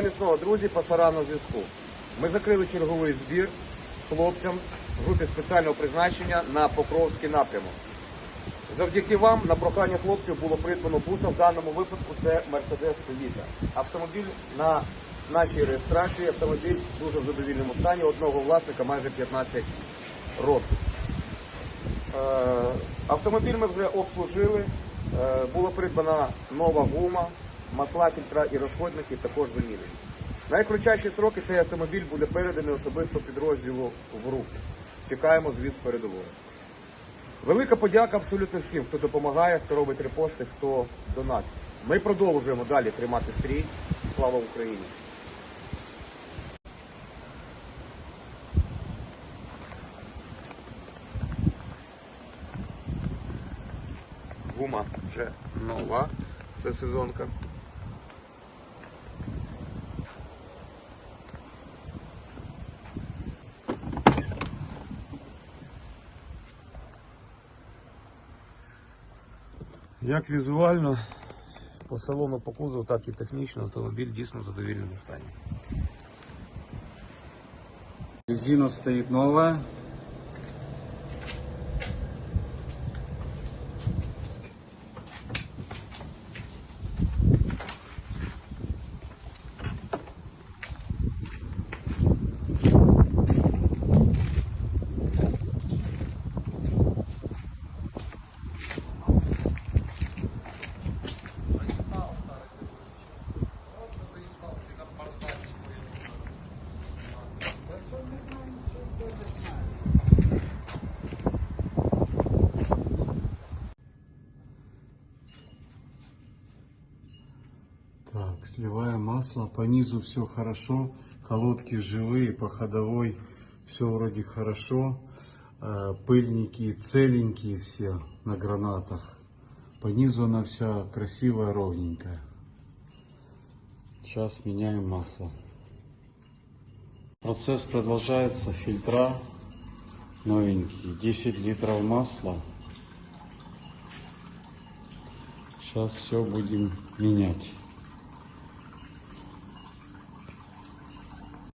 Міцного друзі по Сарану зв'язку. Ми закрили черговий збір хлопцям групи спеціального призначення на Покровський напрямок. Завдяки вам на прохання хлопців було придбано буса. В даному випадку це Мерседес Селіта. Автомобіль на нашій реєстрації, автомобіль дуже в задовільному стані. Одного власника майже 15 років. Е, Автомобіль ми вже обслужили. Е, Була придбана нова гума, масла, фільтра і розходники також замінені. Найкрутчайші сроки цей автомобіль буде переданий особисто підрозділу в руки. Чекаємо звіт з передової. Велика подяка абсолютно всім, хто допомагає, хто робить репости, хто донатить. Ми продовжуємо далі тримати стрій. Слава Україні! Гума вже нова, все Як візуально, по салону, по кузову, так і технічно автомобіль дійсно в задовільному стані. Резина стоїть новая. Так, сливаем масло. По низу все хорошо. Колодки живые, по ходовой все вроде хорошо. Э, Пыльники целенькие все на гранатах. По низу она вся красивая, ровненькая. Сейчас меняем масло. Процесс продолжается. Фильтра новенькие. 10 литров масла. Сейчас все будем менять.